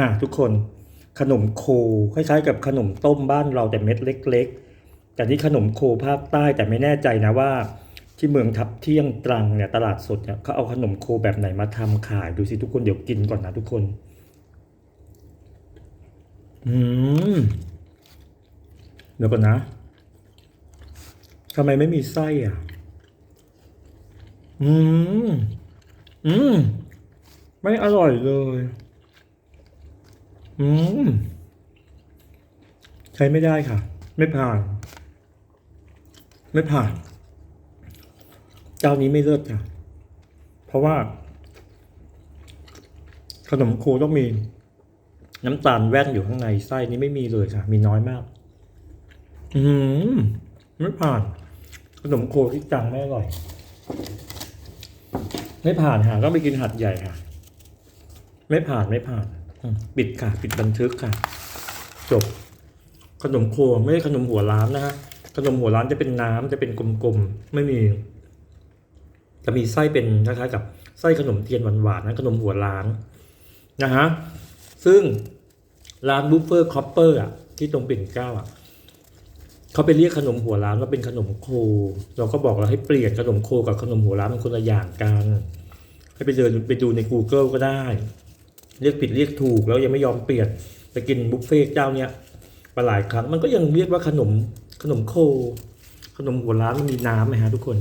อ่าทุกคนขนมโคคล้ายๆกับขนมต้มบ้านเราแต่เม็ดเล็ก ๆ แต่นี่ขนมโคภาคใต้แต่ไม่แน่ใจนะว่า ที่เมืองทับเที่ยงตรังเนี่ยตลาดสดเนี่ยเขาเอาขนมโคแบบไหนมาทำขายดูสิทุกคนเดี๋ยวกินก่อนนะทุกคน อืมเดี๋ยวก่อนนะทำไมไม่มีไส้อะ อืม อืม ไม่อร่อยเลย อืม ใช้ไม่ได้ค่ะ ไม่ผ่าน ไม่ผ่าน เจ้านี้ไม่เลิศค่ะ เพราะว่า ขนมโคต้องมี น้ำตาลแว่นอยู่ข้างในไส้นี้ไม่มีเลยค่ะ มีน้อยมาก อืม ไม่ผ่าน ขนมโคที่จังไม่อร่อย ไม่ผ่านค่ะต้องไปกินหัดใหญ่ค่ะ ไม่ผ่านไม่ผ่าน ปิดค่ะ ปิดบันทึกค่ะ จบ ขนมโคไม่ใช่ขนมหัวล้านนะฮะ ขนมหัวล้านจะเป็นน้ำจะเป็นกลมๆ ไม่มี จะมีไส้เป็นคล้ายๆกับไส้ขนมเทียนหวานๆนะขนมหัวล้านนะฮะ ซึ่งร้านบุฟเฟอร์คอปเปอร์อะที่ตรงปิ่นเก้าอะเขาไปเรียกขนมหัวล้านว่าเป็นขนมโค เราก็บอกเราให้เปลี่ยนขนมโคกับขนมหัวล้านมันคนละอย่างกัน ให้ไปเดินไปดูใน Google ก็ได้ เรียกผิดเรียกถูกแล้วยังไม่ยอมเปลี่ยนไปกินบุฟเฟ่ต์เจ้าเนี้ยมาหลายครั้งมันก็ยังเรียกว่าขนมขนมโค ขนมหัวร้านมันมีน้ำไหมฮะทุกคน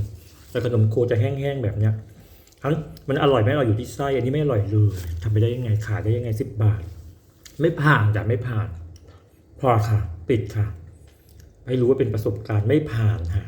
แต่ขนมโคจะแห้งๆแบบเนี้ยทั้งมันอร่อยไม่อร่อยอยู่ที่ไส้อันนี้ไม่อร่อยเลยทำไปได้ยังไงขายได้ยังไงสิบบาท ไม่ผ่านจ้ะไม่ผ่าน พอค่ะ ปิดค่ะ ให้รู้ว่าเป็นประสบการณ์ไม่ผ่านค่ะ